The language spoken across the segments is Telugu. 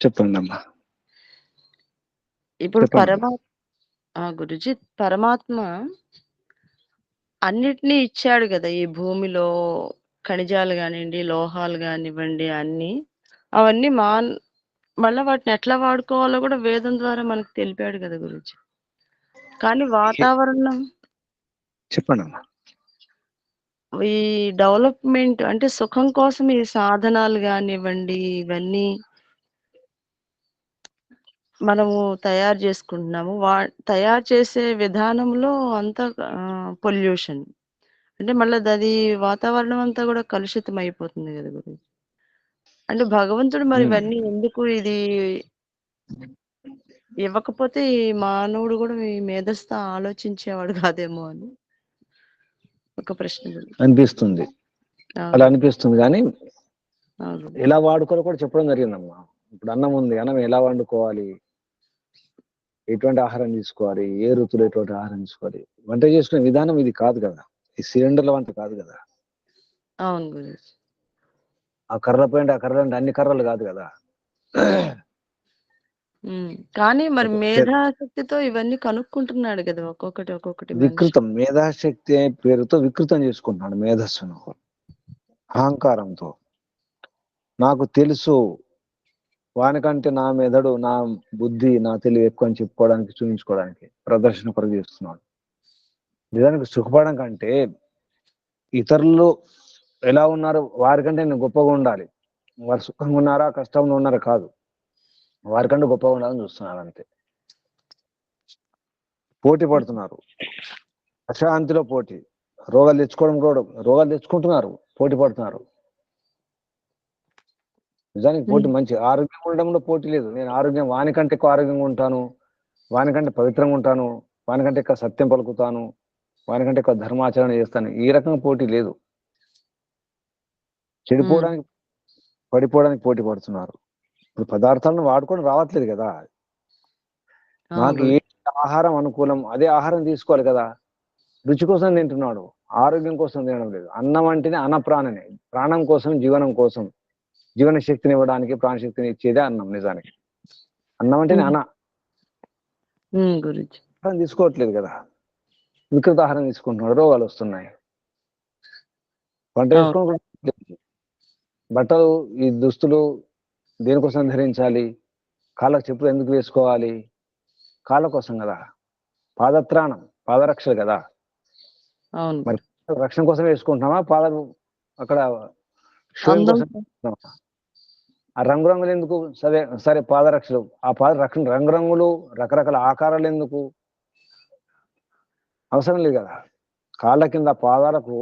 చెప్పండి అమ్మా ఇప్పుడు చెప్పండి. పరమా ఆ! గురూజీ పరమాత్మ అన్నిటిని ఇచ్చాడు గదా! ఈ భూమిలో ఖనిజాలు గానియండి, లోహాలు గానివ్వండి అన్నీ. అవన్నీ మాన్ మళ్ళా వాటిని ఎట్లా వాడుకోవాలో గూడా వేదం ద్వారా మనకు తెలిపాడు గదా గురూజీ. కానీ వాతావరణం చెప్పండమ్మా. ఈ డెవలప్‌మెంట్ అంటే సుఖం కోసం ఈ సాధనాలు గానివ్వండి, ఇవన్నీ మనము తయారు జేసుకుంటున్నాము. వా తయారు చేసే విధానంలో అంతా పొల్యూషన్. అంటే మళ్ళదది వాతావరణం అంతా గూడా కలుషితం అయిపోతుంది గదా గురూజీ. అంటే భగవంతుడు మరి. ఇవన్నీ ఎందుకు ఇది ఇవ్వకపోతే ఈ మానవుడు గూడా ఈ మేధస్సు ఆలోచించేవాడు కాదేమో అని ఒక ప్రశ్న. అనిపిస్తుంది. అలా. అనిపిస్తుంది అవును. ఎలా వాడుకోవాలో కూడా చెప్పడం జరిగిందమ్మా. ఇప్పుడు అన్నం ఉంది. అన్నం ఎలా వండుకోవాలి? ఎటువంటి ఆహారం తీసుకోవాలి? ఏ ఋతువులో ఎటువంటి ఆహారం తీసుకోవాలి? వంట చేసుకునే విధానం ఇది కాదు గదా! ఈ సిలిండర్‌ల వంట కాదు! అవును గురూజీ. ఆ కర్ర పైన ఆ కర్రలు అంటే అన్ని కర్రలు కాదు! హ్మ్. కానీ మరి మేధాశక్తితో ఇవన్నీ కనుక్కుంటున్నాడు గదా! ఒక్కొక్కటి, ఒక్కొక్కటి. వికృతం మేధాశక్తి అనే పేరుతో వికృతం చేసుకుంటున్నాడు మేధస్సును. అహంకారంతో. నాకు తెలుసు. వానికంటే నా మెదడు, నా బుద్ధి, నా తెలివి ఎక్కువ అని చెప్పుకోవడానికి, చూపించుకోవడానికి ప్రదర్శన కొరకు చేస్తున్నాడు. నిజానికి సుఖపడడం కంటే ఇతరులు ఎలా ఉన్నారు వారికంటే నేను గొప్పగా ఉండాలి. వారు సుఖంగా ఉన్నారా? కష్టంలో ఉన్నారా? కాదు. వారికంటే గొప్పగా ఉండాలని చూస్తున్నారు అంతే. పోటీ పడుతున్నారు. అశాంతిలో పోటీ. రోగాలు తెచ్చుకోవడం కూడా రోగాలు తెచ్చుకుంటున్నారు. పోటీ పడుతున్నారు. నిజానికి పోటీ. మంచి ఆరోగ్యంగా ఉండడంలో పోటీ లేదు. నేను ఆరోగ్యం వానికంటే ఎక్కువ ఆరోగ్యంగా ఉంటాను. వానికంటే పవిత్రంగా ఉంటాను. వానికంటే ఎక్కువ సత్యం పలుకుతాను. వానికంటే ఎక్కువ ధర్మాచరణ చేస్తాను. ఈ రకంగా పోటీ లేదు. చెడిపోవడానికి, పడిపోవడానికి పోటీ పడుతున్నారు. ఇప్పుడు పదార్థాలను వాడుకొని రావట్లేదు! అవును నాకు ఏ. ఆహారం అనుకూలం అదే ఆహారం తీసుకోవాలి కదా! రుచి కోసం తింటున్నాడు. ఆరోగ్యం కోసం తినడం లేదు. అన్నం అంటేనే అన్నప్రాణనే. ప్రాణం కోసం, జీవనం కోసం. జీవన శక్తినివ్వడానికి, ప్రాణశక్తిని ఇచ్చేదే అన్నం నిజానికి. అన్నం హ్మ్. అన. ఆహారం తీసుకోవట్లేదు గదా! వికృత ఆహారం తీసుకుంటున్నాడు. వంట. చేసుకోవడం కూడా లేదు. బట్టలు ఈ దుస్తులు దేనికోసం ధరించాలి? కాళ్ళకు చెప్పులు ఎందుకు వేసుకోవాలి? కాళ్ళ కోసం గదా! పాదత్రాణం, పాదరక్షలు గదా! అవును మరి. రక్షణ కోసం వేసుకుంటున్నామా? పాదాలు అక్కడ షోయింగ్ అందం కోసం వేసుకుంటున్నామా? ఆ రంగు రంగులు ఎందుకు? సరే సరే పాదరక్షలు. ఆ పాద రక్షణ రంగురంగులు, రకరకాల ఆకారాలు ఎందుకు? అవసరం లేదు గదా! కాళ్ళ కింద పాదాలకు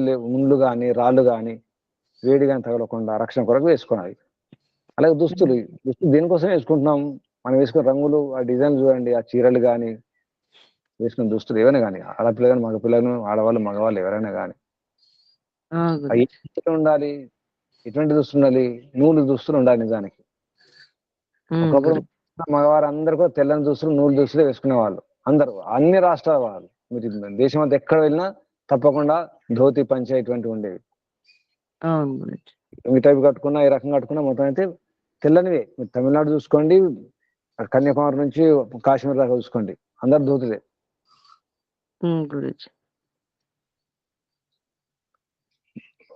లేవు ముళ్ళు గాని, రాళ్ళు గాని, వేడి గాని తగలకుండా రక్షణ కొరకు వేసుకోవాలి. అలాగే దుస్తులు. దుస్తులు దేనికోసం వేసుకుంటున్నాం? మనం వేసుకునే రంగులు, ఆ డిజైన్ చూడండి. ఆ చీరలు గాని, వేసుకునే దుస్తులు ఏవైనా గాని, ఆడపిల్ల గాని, మగపిల్లను, ఆడవాళ్ళు, మగవాళ్ళు ఎవరైనా. దుస్తులు ఉండాలి? ఎటువంటి దుస్తులు ఉండాలి? నూలు దుస్తులు ఉండాలి నిజానికి. ఒకప్పుడు గురూజీ. మగవారందరూ కూడా తెల్లని దుస్తులు, నూలు దుస్తులే వేసుకునేవాళ్ళు. అందరూ. అన్ని రాష్ట్రాల వాళ్ళు. మీరు దేశం అంతా ఎక్కడ వెళ్ళినా తప్పకుండా ధోతి, పంచ ఇటువంటివి ఉండేవి. ఈ టైప్ కట్టుకున్నా, ఈ రకం కట్టుకున్నా మొత్తం అయితే తెల్లనివే. మీరు తమిళనాడు చూసుకోండి, కన్యాకుమారి నుంచి కాశ్మీర్ దాకా చూసుకోండి. అందరూ ధోతులే. గురూజీ.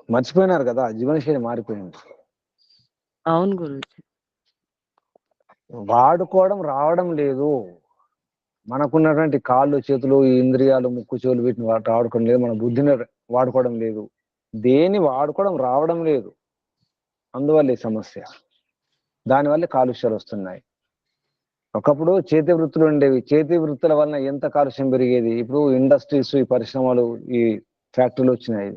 మర్చిపోయినారు గదా! జీవనశైలి మారిపోయింది. అవును గురూజీ. వాడుకోవడం రావడం లేదు. మనకున్నటువంటి కాళ్ళు, చేతులు, ఇంద్రియాలు, ముక్కు, చెవులు వీటిని వాటి వాడుకోవడం లేదు. మన బుద్ధిని వాడుకోవడం లేదు. దేన్ని వాడుకోవడం రావడం లేదు. అందువల్ల ఈ సమస్య. దానివల్లే కాలుష్యాలొస్తున్నాయి. ఒకప్పుడు చేతి వృత్తులు ఉండేవి. చేతి వృత్తుల వలన ఎంత కాలుష్యం పెరిగేది. ఇప్పుడు ఇండస్ట్రీస్, ఈ పరిశ్రమలు, ఈ ఫ్యాక్టరీలు వచ్చినాయి.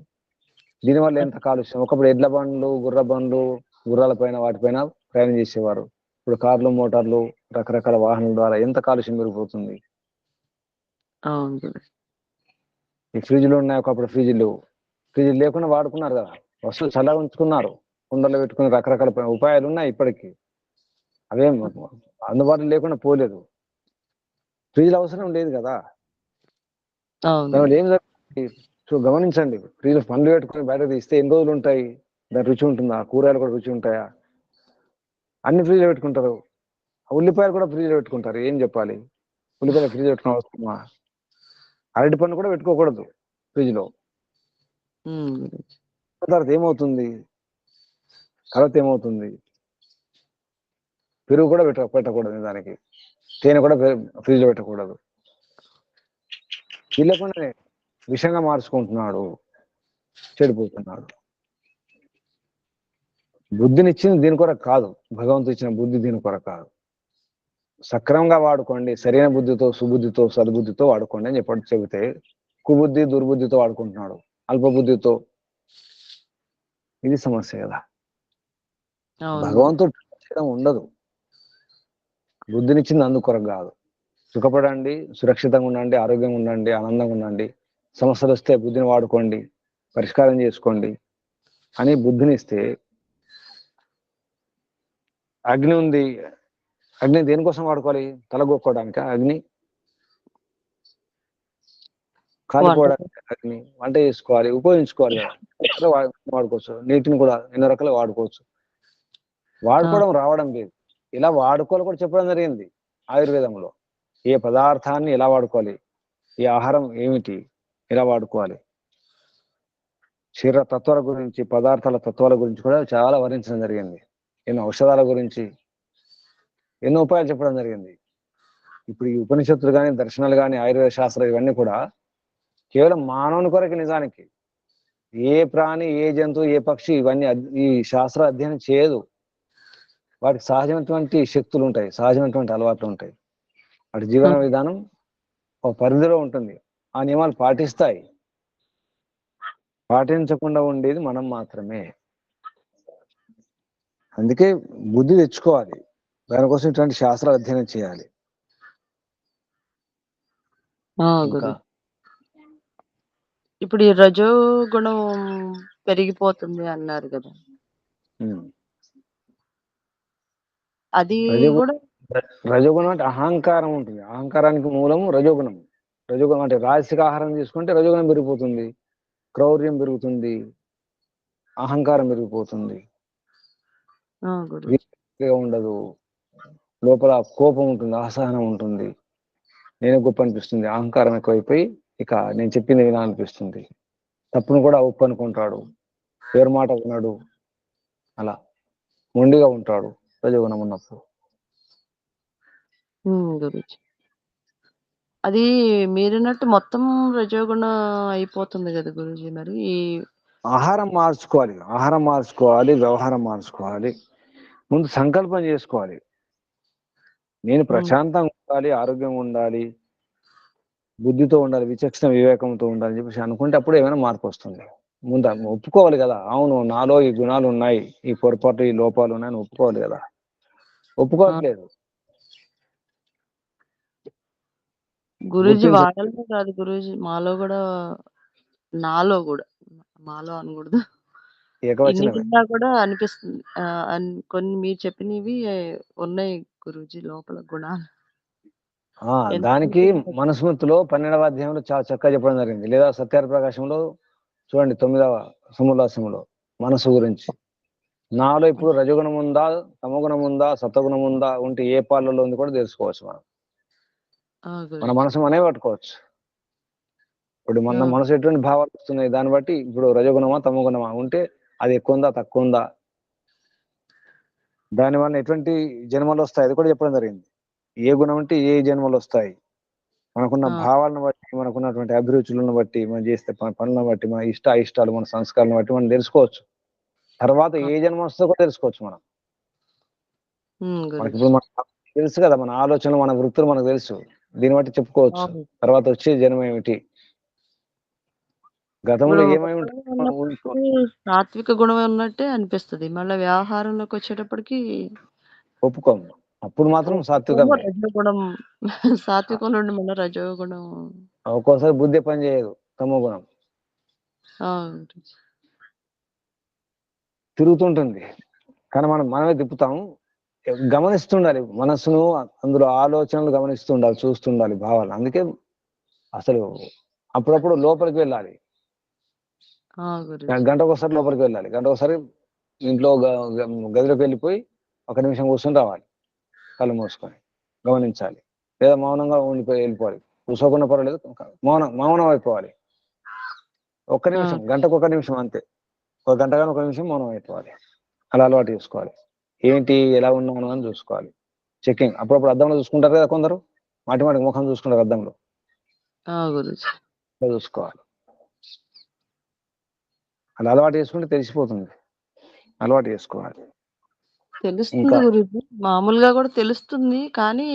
దీనివల్ల ఎంత కాలుష్యం. ఒకప్పుడు ఎడ్ల బండ్లు, గుర్ర బండ్లు, గుర్రాల పైన వాటిపైన ప్రయాణం చేసేవారు. ఇప్పుడు కార్లు, మోటార్లు, రకరకాల వాహనాల ద్వారా ఎంత కాలుష్యం పెరిగిపోతుంది. ఈ ఫ్రిడ్జ్‌లు ఉన్నాయి. ఒకప్పుడు ఫ్రిడ్జ్‌లు. ఫ్రిడ్జ్ లేకుండా వాడుకున్నారు గదా! వస్తువులు చల్లగా ఉంచుకున్నారు. కుండలో పెట్టుకుని రకరకాల ఉపాయాలు ఉన్నాయి ఇప్పటికి. అవేం అందుబాటులో లేకుండా పోలేదు. ఫ్రిడ్జ్‌ల అవసరం లేదు. దానివల్ల ఏం? సో, గమనించండి. ఫ్రిడ్జ్‌లో పండ్లు పెట్టుకొని బయటకు తీస్తే ఎన్ని రోజులుంటాయి? దాని రుచి ఉంటుందా? కూరగాయలు కూడా రుచి ఉంటాయా? అన్ని ఫ్రీజ్ పెట్టుకుంటారు ఉల్లిపాయలు కూడా ఫ్రీజ్ పెట్టుకుంటారు ఏం చెప్పాలి ఉల్లిపాయలు ఫ్రీజ్ పెట్టుకున్న అవసరమా అరటి పన్ను కూడా పెట్టుకోకూడదు ఫ్రిడ్జ్లో ఉమ్, గురూజీ. తర్వాత ఏమవుతుంది తర్వాత ఏమవుతుంది పెరుగు కూడా పెట్ట పెట్టకూడదు దానికి తేనె కూడా ఫ్రిడ్జ్లో పెట్టకూడదు తెలియకుండానే విషంగా మార్చుకుంటున్నాడు చెడిపోతున్నాడు. బుద్ధినిచ్చింది దీని కొరకు కాదు. భగవంతుడు ఇచ్చిన బుద్ధి దీని కొరకు కాదు. సక్రమంగా వాడుకోండి సరైన బుద్ధితో సుబుద్ధితో సద్బుద్ధితో వాడుకోండి అని చెప్పి చెబితే కుబుద్ధి దుర్బుద్ధితో వాడుకుంటున్నాడు. అల్పబుద్ధితో. ఇది సమస్య కదా. భగవంతుడు చేయడం ఉండదు. బుద్ధినిచ్చింది అందుకొరకు కాదు. సుఖపడండి సురక్షితంగా ఉండండి ఆరోగ్యంగా ఉండండి ఆనందంగా ఉండండి. సమస్యలు వస్తే బుద్ధిని వాడుకోండి పరిష్కారం చేసుకోండి అని బుద్ధిని ఇస్తే అగ్ని ఉంది. అగ్ని దేనికోసం వాడుకోవాలి? తలగొక్కోవడానికి అగ్ని? కాలిపోవడానికి అగ్ని వంట చేసుకోవాలి ఉపయోగించుకోవాలి వాడుకోవచ్చు. నీటిని కూడా ఎన్నో రకాలు వాడుకోవచ్చు. వాడుకోవడం రావడం లేదు. ఇలా వాడుకోవాలి కూడా చెప్పడం జరిగింది ఆయుర్వేదంలో. ఏ పదార్థాన్ని ఎలా వాడుకోవాలి? ఈ ఆహారం ఏమిటి? ఎలా వాడుకోవాలి? శరీర తత్వాల గురించి పదార్థాల తత్వాల గురించి కూడా చాలా వర్ణించడం జరిగింది. ఎన్నో ఔషధాల గురించి ఎన్నో ఉపాయాలు చెప్పడం జరిగింది. ఇప్పుడు ఈ ఉపనిషత్తులు కానీ దర్శనాలు కానీ ఆయుర్వేద శాస్త్రాలు ఇవన్నీ కూడా కేవలం మానవుని కొరకు నిజానికి. ఏ ప్రాణి ఏ జంతువు ఏ పక్షి ఇవన్నీ ఈ శాస్త్ర అధ్యయనం చేయదు. వాటికి సహజమైనటువంటి శక్తులు ఉంటాయి సహజమైనటువంటి అలవాట్లు ఉంటాయి. వాటి జీవన. విధానం ఒక పరిధిలో ఉంటుంది. ఆ నియమాలు పాటిస్తాయి. పాటించకుండా ఉండేది మనం మాత్రమే. అందుకే బుద్ధి తెచ్చుకోవాలి. దానికోసం ఇటువంటి శాస్త్రాలు అధ్యయనం చేయాలి. ఇప్పుడు ఈ రజో గుణం పెరిగిపోతుంది అన్నారు కదా. అది రజోగుణం కూడా రజోగుణం అంటే అహంకారం ఉంటుంది. అహంకారానికి మూలము రజోగుణం రజోగుణం అంటే రాజసిక ఆహారం తీసుకుంటే రజోగుణం పెరిగిపోతుంది. క్రౌర్యం పెరుగుతుంది. అహంకారం పెరిగిపోతుంది. ఉండదు. లోపల కోపం ఉంటుంది అసహనం ఉంటుంది. నేను గొప్ప అనిపిస్తుంది. అహంకారం ఎక్కువైపోయి ఇక నేను చెప్పింది వినా అనిపిస్తుంది. తప్పును కూడా ఒప్పు అనుకుంటాడు. ఎవరి మాట వినడు. అలా మొండిగా ఉంటాడు రజోగుణం ఉన్నప్పుడు. అది మీరన్నట్టు మొత్తం రజోగుణం అయిపోతుంది కదా గురూజీ మరి? ఈ ఆహారం మార్చుకోవాలి ఆహారం మార్చుకోవాలి వ్యవహారం మార్చుకోవాలి. ముందు సంకల్పం చేసుకోవాలి. నేను ప్రశాంతంగా ఉండాలి ఆరోగ్యంగా ఉండాలి బుద్ధితో ఉండాలి విచక్షణ వివేకంతో ఉండాలి అని చెప్పేసి అనుకుంటే అప్పుడు ఏమైనా మార్పు వస్తుంది. ముందు ఒప్పుకోవాలి కదా. అవును నాలో ఈ గుణాలు ఉన్నాయి ఈ పొరపాటు ఈ లోపాలు ఉన్నాయని ఒప్పుకోవాలి కదా. ఒప్పుకోవట్లేదు. గురూజీ గుర్తించ- వాళ్ళలో కాదు గురూజీ. మాలో కూడా నాలో కూడా. మాలో అనకూడదు. ఇన్ని ఏకవచనమే. విన్నా కూడా అనిపిస్తుంది. అన్- కొన్ని మీరు చెప్పినవి ఉన్నాయి గురూజీ లోపల గుణాలు. ఆ దానికి మనస్మృతిలో పన్నెండవ అధ్యాయంలో చాలా చక్కగా చెప్పడం జరిగింది. లేదా సత్యార ప్రకాశంలో చూడండి తొమ్మిదవ సముల్లాసంలో మనసు గురించి. నాలో ఇప్పుడు రజగుణం ఉందా తమగుణం ఉందా సత్వగుణం ఉందా ఉంటే ఏ పాలలో ఉంది కూడా తెలుసుకోవచ్చు మనం. మన మనసు మనే పట్టుకోవచ్చు. ఇప్పుడు మన. మనసు ఎటువంటి భావాలు వస్తున్నాయి దాన్ని బట్టి ఇప్పుడు రజగుణమా తమగుణమా ఉంటే అది ఎక్కువ ఉందా తక్కువ ఉందా? దాని వల్ల ఎటువంటి జన్మలు వస్తాయి అది కూడా చెప్పడం జరిగింది. ఏ గుణం అంటే ఏ జన్మలు వస్తాయి? మనకున్న. భావాలను బట్టి మనకున్నటువంటి అభిరుచులను బట్టి మనం చేస్తే పనులను బట్టి మన ఇష్ట ఇష్టాలు మన సంస్కారాలను బట్టి మనం తెలుసుకోవచ్చు. తర్వాత ఏ జన్మ వస్తుందో కూడా తెలుసుకోవచ్చు మనం. మనకి. ఇప్పుడు మనకు తెలుసు కదా మన ఆలోచనలు మన వృత్తులు మనకు తెలుసు. దీన్ని బట్టి చెప్పుకోవచ్చు. తర్వాత వచ్చే జన్మ ఏమిటి? గతంలో ఏమై ఉంటుంది సాత్విక గుణం ఉన్నట్టే అనిపిస్తుంది. మళ్ళీ వ్యవహారంలోకి వచ్చేటప్పటికి ఒప్పుకోము. అప్పుడు మాత్రం రజోగుణం. సాత్వికం నుండి మళ్ళీ రజోగుణం. ఒక్కోసారి బుద్ధి పని చేయదు. తమో గుణం. తిరుగుతుంటుంది. కానీ మనం మనమే తిప్పుతాం గమనిస్తుండాలి. మనస్సును అందులో ఆలోచనలు గమనిస్తుండాలి చూస్తుండాలి భావాలు. అందుకే అసలు అప్పుడప్పుడు లోపలికి వెళ్ళాలి. గంట ఒకసారి లోపలికి వెళ్ళాలి. గంట ఒకసారి ఇంట్లో గదిలోకి వెళ్ళిపోయి ఒక నిమిషం కూర్చొని రావాలి. కళ్ళు మూసుకొని గమనించాలి. లేదా మౌనంగా ఉండిపోయి వెళ్ళిపోవాలి. కూర్చోకుండా పర్వాలేదు. మౌనం మౌనం అయిపోవాలి. ఒక్క నిమిషం గంటకు ఒక నిమిషం అంతే. ఒక గంట కానీ ఒక నిమిషం మౌనం అయిపోవాలి. అలా అలవాటు చేసుకోవాలి. ఏంటి ఎలా ఉన్నాను అని చూసుకోవాలి. చెకింగ్ అప్పుడప్పుడు అద్దంలో చూసుకుంటారు కదా కొందరు? మాటి మాటికి ముఖం చూసుకుంటారు అద్దంలో. చూసుకోవాలి. అలా అలవాటు చేసుకుంటే తెలిసిపోతుంది. అలవాటు చేసుకోవాలి. తెలుస్తుంది గురుజీ. మామూలుగా కూడా తెలుస్తుంది కానీ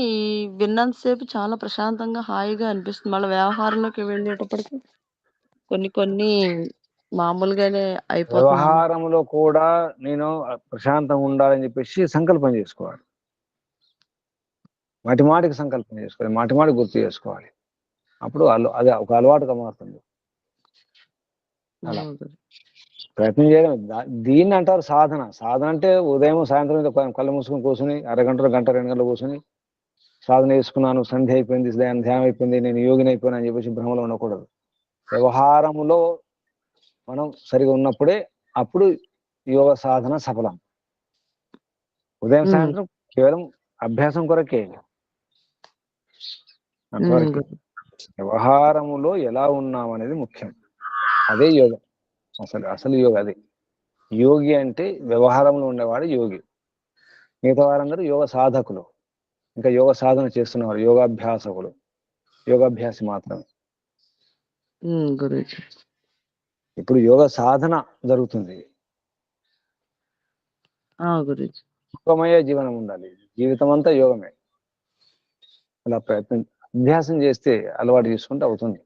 విన్నంతసేపు చాలా ప్రశాంతంగా హాయిగా అనిపిస్తుంది. మళ్ళీ వ్యవహారంలోకి వెళ్ళేటప్పటికి కొన్ని కొన్ని మామూలుగానే అయిపోతుంది. వ్యవహారంలో కూడా నేను ప్రశాంతంగా ఉండాలని చెప్పేసి సంకల్పం చేసుకోవాలి. మాటి మాటికి సంకల్పం చేసుకోవాలి. మాటి మాటికి గుర్తు చేసుకోవాలి. అప్పుడు అల అది ఒక అలవాటుగా మారుతుంది అలా. ప్రయత్నం చేయడం దా- దీన్ని అంటారు సాధన. సాధన అంటే ఉదయం సాయంత్రం కొ- కళ్ళు మూసుకొని కూర్చుని అరగంట గంట రెండు గంటలు కూర్చుని సాధన చేసుకున్నాను సంధ్య అయిపోయింది ధ్యానం ధ్యానం అయిపోయింది నేను యోగిని అయిపోయాను అని చెప్పేసి భ్రమలో ఉండకూడదు. వ్యవహారములో మనం సరిగా ఉన్నప్పుడే అప్పుడు యోగ సాధన సఫలం. ఉదయం. సాయంత్రం కేవలం అభ్యాసం కొరకే. అంతవరకు. వ్యవహారములో ఎలా ఉన్నాం అనేది ముఖ్యం. అదే యోగ. అసలు అసలు యోగ అదే. యోగి అంటే వ్యవహారంలో ఉండేవాడు యోగి. మిగతా వారందరూ యోగ సాధకులు. ఇంకా యోగ సాధన చేస్తున్నవారు యోగాభ్యాసకులు. యోగాభ్యాసి మాత్రమే. ఇప్పుడు యోగ సాధన జరుగుతుంది. యోగమయ జీవనం ఉండాలి. జీవితం అంతా యోగమే. అలా ప్రయత్నం అభ్యాసం చేస్తే అలవాటు చేసుకుంటే అవుతుంది.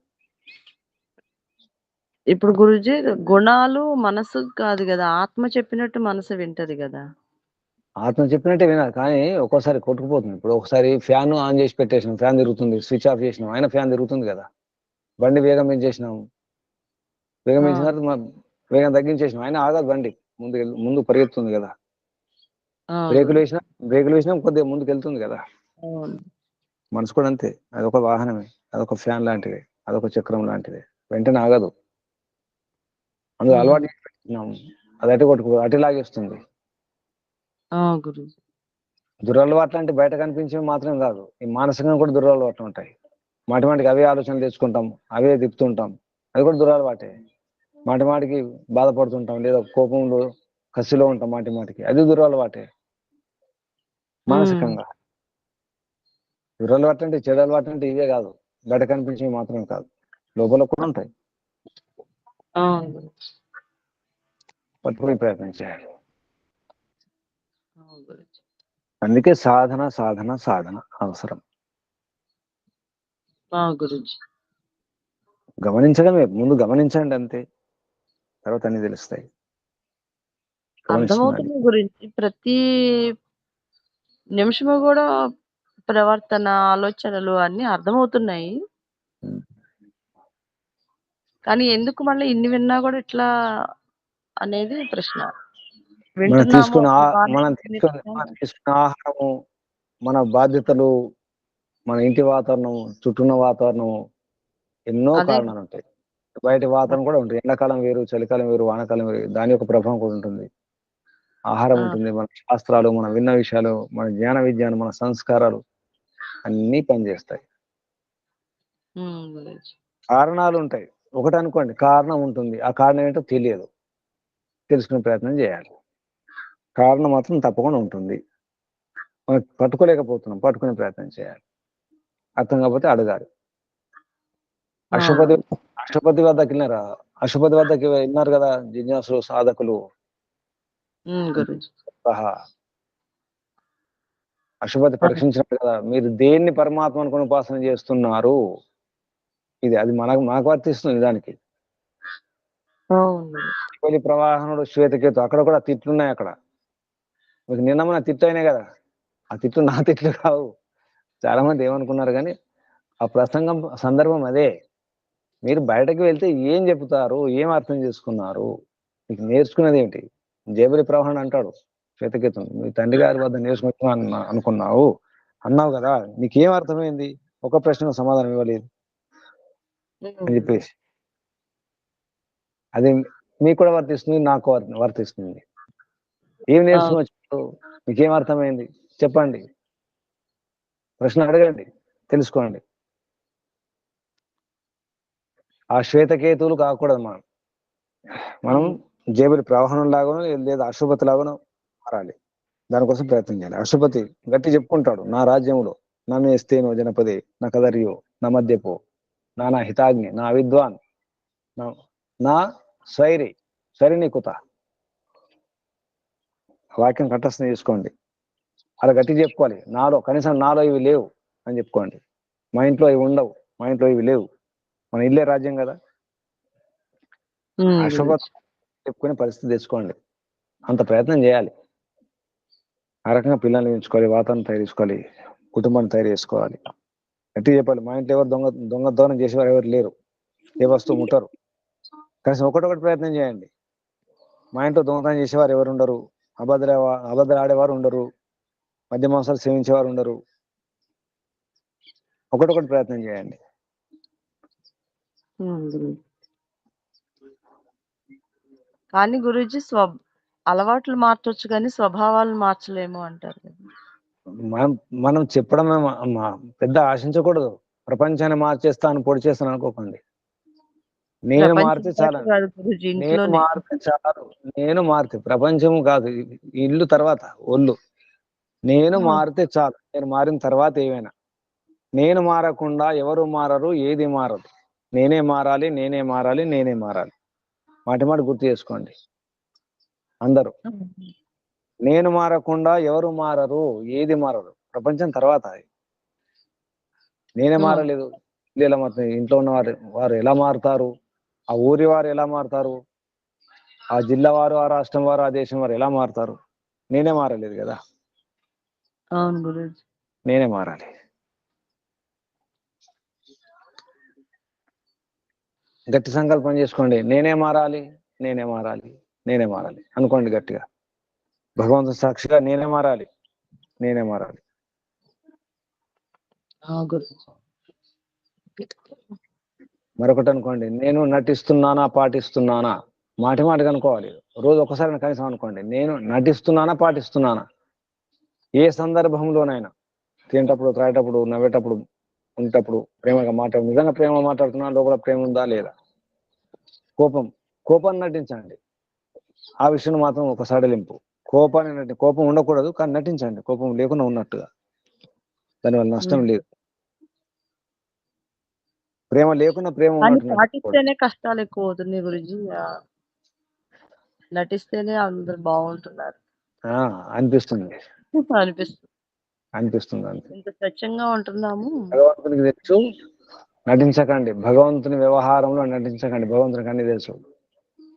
ఇప్పుడు గురూజీ గుణాలు మనసు కాదు కదా ఆత్మ చెప్పినట్టు మనసు వింటది కదా. ఆత్మ చెప్పినట్టే వినాలి కానీ ఒక్కోసారి కొట్టుకుపోతుంది. ఇప్పుడు ఒకసారి ఫ్యాన్ ఆన్ చేసి పెట్టేసినాం ఫ్యాన్ తిరుగుతుంది స్విచ్ ఆఫ్ చేసినాం ఆయన ఫ్యాన్ తిరుగుతుంది కదా. బండి వేగం పెంచేసినాం వేగం. పెంచిన తర్వాత వేగం తగ్గించేసినాం. ఆయన ఆగదు బండి. ముందు ముందు పరిగెత్తుంది కదా. బ్రేకులు వేసినా బ్రేకులు వేసినా కొద్దిగా ముందుకు వెళ్తుంది కదా. మనసు కూడా అంతే. అదొక వాహనమే. అదొక ఫ్యాన్ లాంటిది. అదొక చక్రం లాంటిది. వెంటనే ఆగదు. అందులో. అలవాటు అది అటు కొట్టుకు అటు లాగేస్తుంది. దురలవాట్లు అంటే బయట కనిపించేవి మాత్రం కాదు. ఈ మానసికంగా కూడా దురలవాట్లు ఉంటాయి. మాటి మాటికి అవే ఆలోచనలు తెచ్చుకుంటాం. అవే తిప్పుతుంటాం. అది కూడా దురలవాటే. మాటి మాటికి బాధపడుతుంటాం లేదా కోపంలో కసిలో ఉంటాం మాటి మాటికి. అది దురలవాటే మానసికంగా. దురలవాటు అంటే చెడు అలవాటు అంటే ఇవే కాదు. బయట కనిపించేవి మాత్రం కాదు. లోపల కూడా ఉంటాయి. పట్టుకునే ప్రయత్నం చేయాలి. అందుకే సాధన సాధన సాధన అవసరం. గమనించడమే. ముందు గమనించండి అంతే. తర్వాత అన్ని తెలుస్తాయి. అర్థమవుతుంది గురించి ప్రతి నిమిషము కూడా ప్రవర్తన ఆలోచనలు అన్ని అర్థమవుతున్నాయి. కానీ ఎందుకు మళ్ళీ ఇన్ని విన్నా కూడా ఇట్లా అనేది ప్రశ్న మనం తీసుకున్న మనం ఉంది, తీసుకున్న మనం తీసుకున్న ఆహారము మన బాధ్యతలు మన ఇంటి వాతావరణం చుట్టూన్న వాతావరణం ఎన్నో. కారణాలు ఉంటాయి బయట వాతావరణం కూడా ఉంటుంది. ఎండాకాలం వేరు చలికాలం వేరు వానాకాలం వేరు దాని యొక్క ప్రభావం కూడా ఉంటుంది. ఆహారం. ఉంటుంది మన శాస్త్రాలు మన విన్న విషయాలు మన జ్ఞాన విజ్ఞానం మన సంస్కారాలు అన్నీ పనిచేస్తాయి. కారణాలు ఉంటాయి. ఒకటి అనుకోండి కారణం ఉంటుంది. ఆ కారణం ఏంటో తెలియదు. తెలుసుకునే ప్రయత్నం చేయాలి. కారణం మాత్రం తప్పకుండా ఉంటుంది. మనం పట్టుకోలేకపోతున్నాం పట్టుకునే ప్రయత్నం చేయాలి. అర్థం కాకపోతే అడగాలి. అష్టపది అష్టపతి వద్దకు వెళ్ళినారా అష్టపతి వద్దకి వెళ్ళినారు కదా జిజ్ఞాసులు సాధకులు. సహా అశుభతి పరీక్షించినట్టు కదా. మీరు దేన్ని పరమాత్మ అనుకుని ఉపాసన చేస్తున్నారు? ఇది అది మనకు మనకు వర్తిస్తుంది దానికి. కోలి ప్రవాహనుడు శ్వేతకేతు. అక్కడ కూడా తిట్లు ఉన్నాయి అక్కడ. మీకు నిన్న తిట్లు అయినాయి కదా. ఆ తిట్లు నా తిట్లు కావు. చాలా మంది ఏమనుకున్నారు కానీ ఆ ప్రసంగం సందర్భం అదే. మీరు బయటకు వెళ్తే ఏం చెప్తారు ఏం అర్థం చేసుకున్నారు? మీకు నేర్చుకున్నది ఏంటి? జేబులి ప్రవాహన్ అంటాడు శ్వేతకేతు మీ తండ్రి గారి వద్ద నేర్చుకుంటున్నా అన్న- అనుకున్నావు. అన్నావు కదా నీకేం అర్థమైంది? ఒక ప్రశ్నకు సమాధానం ఇవ్వలేదు. అని చెప్పేసి. అది మీకు కూడా వర్తిస్తుంది నాకు వర్- వర్తిస్తుంది. ఏం నేర్చుకోవచ్చు మీకేం అర్థమైంది? చెప్పండి. ప్రశ్న అడగండి. తెలుసుకోండి. ఆ శ్వేతకేతువులు కాకూడదు మనం. మనం జేబులి ప్రవాహనం లాగానో లేదా అశుభతి లాగానో మారాలి. దానికోసం ప్రయత్నం చేయాలి. అశుభతి గట్టి చెప్పుకుంటాడు. నా రాజ్యంలో నన్ను ఎస్తేనో జనపదే నా కదరియో నా మధ్యపో నా నా హితాగ్ని నా విద్వాన్ నా- నా స్వైరి స్వైరిని కుత వాక్యం కంఠస్థం చేసుకోండి. అలా గట్టి చెప్పుకోవాలి. నాలో కనీసం నాలో ఇవి లేవు అని చెప్పుకోండి. మా ఇంట్లో ఇవి ఉండవు. మా ఇంట్లో ఇవి లేవు. మన ఇల్లే రాజ్యం కదా. అశుభ చెప్పుకునే పరిస్థితి తెచ్చుకోండి. అంత ప్రయత్నం చేయాలి. ఆ రకంగా పిల్లల్ని పెంచుకోవాలి వాతావరణం తయారు చేసుకోవాలి కుటుంబాన్ని తయారు చేసుకోవాలి. గట్టి చెప్పాలి మా ఇంట్లో ఎవరు దొంగ దొంగ దోనం చేసేవారు ఎవరు లేరు. ఏ వస్తువు ముట్టరు. కనీసం ఒకటొకటి ప్రయత్నం చేయండి. మా ఇంట్లో దొంగతనం చేసేవారు ఎవరు ఉండరు. అభద్ర అభద్ర ఆడేవారు ఉండరు. మద్య మాంసాలు సేవించేవారు ఉండరు. ఒకటొకటి ప్రయత్నం చేయండి. కానీ గురూజీ స్వ అలవాట్లు మార్చొచ్చు కానీ స్వభావాలు మార్చలేము అంటారు. మనం మనం చెప్పడమే పెద్ద ఆశించకూడదు. ప్రపంచాన్ని మార్చేస్తాను పొడి చేస్తాను అనుకోకండి. నేను మారితే చాలా నేను మారితే చాలు. నేను మారితే ప్రపంచం కాదు. ఇల్లు తర్వాత ఒళ్ళు. నేను. మారితే చాలు. నేను మారిన తర్వాత ఏమైనా. నేను మారకుండా ఎవరు మారరు ఏది మారదు. నేనే మారాలి నేనే మారాలి నేనే మారాలి. మాటి మాట గుర్తు చేసుకోండి. అందరూ. నేను మారకుండా ఎవరు మారరు ఏది మారరు? ప్రపంచం తర్వాత అది. నేనే. మారలేదు. ఎలా మారుతుంది? ఇంట్లో ఉన్న వారు వారు ఎలా మారుతారు? ఆ ఊరి వారు ఎలా మారుతారు? ఆ జిల్లా వారు ఆ రాష్ట్రం వారు ఆ దేశం వారు ఎలా మారుతారు? నేనే మారలేదు కదా. నేనే మారాలి. గట్టి సంకల్పం చేసుకోండి. నేనే మారాలి నేనే మారాలి నేనే మారాలి. అనుకోండి గట్టిగా. భగవంతుని సాక్షిగా నేనే మారాలి నేనే మారాలి. మరొకటి అనుకోండి. నేను నటిస్తున్నానా పాటిస్తున్నానా? మాటి మాటికి అనుకోవాలి. రోజు ఒకసారి కనీసం అనుకోండి. నేను నటిస్తున్నానా పాటిస్తున్నానా? ఏ సందర్భంలోనైనా. తినేటప్పుడు త్రాగేటప్పుడు నవ్వేటప్పుడు ఉండేటప్పుడు ప్రేమగా మాట్లాడు నిజంగా ప్రేమ మాట్లాడుతున్నా లోపల ప్రేమ ఉందా లేదా? కోపం కోపాన్ని నటించండి. ఆ విషయం మాత్రం ఒక సడలింపు కోపాన్ని నటి కోపం ఉండకూడదు కానీ నటించండి. కోపం లేకుండా ఉన్నట్టుగా. దానివల్ల నష్టం లేదు. ప్రేమ లేకుండా ప్రేమ. పాటిస్తేనే కష్టాలు ఎక్కువ అవుతున్నాయి గురుజీ నటిస్తేనే అందరు బాగుంటున్నారు. ఆ, అనిపిస్తుంది. అనిపిస్తుంది. అనిపిస్తుంది ఇంత స్వచ్ఛంగా ఉంటున్నాము. తెలుసు. నటించకండి. భగవంతుని వ్యవహారంలో నటించకండి. భగవంతునికి అన్ని తెలుసు.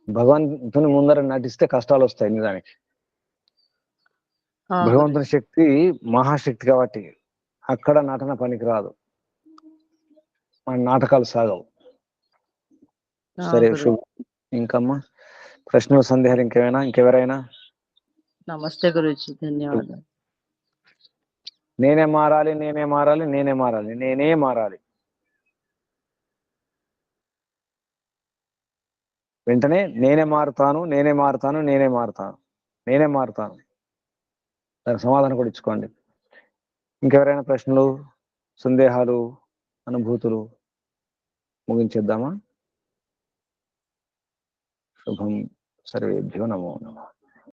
భగవంతుని ముందర నటిస్తే కష్టాలు వస్తాయి నిజానికి. భగవంతుని శక్తి మహాశక్తి కాబట్టి అక్కడ నటన పనికిరాదు. మన నాటకాలు సాగవు. సరే ఇంకమ్మా? ప్రశ్నలు సందేహాలు ఇంకేమైనా? ఇంకెవరైనా? నమస్తే గురుజీ. ధన్యవాదాలు. నేనే మారాలి నేనే మారాలి నేనే మారాలి నేనే మారాలి. వెంటనే నేనే మారుతాను నేనే మారుతాను నేనే మారుతాను నేనే మారుతాను. దానికి సమాధానం కూడా ఇచ్చుకోండి. ఇంకెవరైనా ప్రశ్నలు సందేహాలు అనుభూతులు ముగించేద్దామా? శుభం సర్వేభ్యో నమో నమః.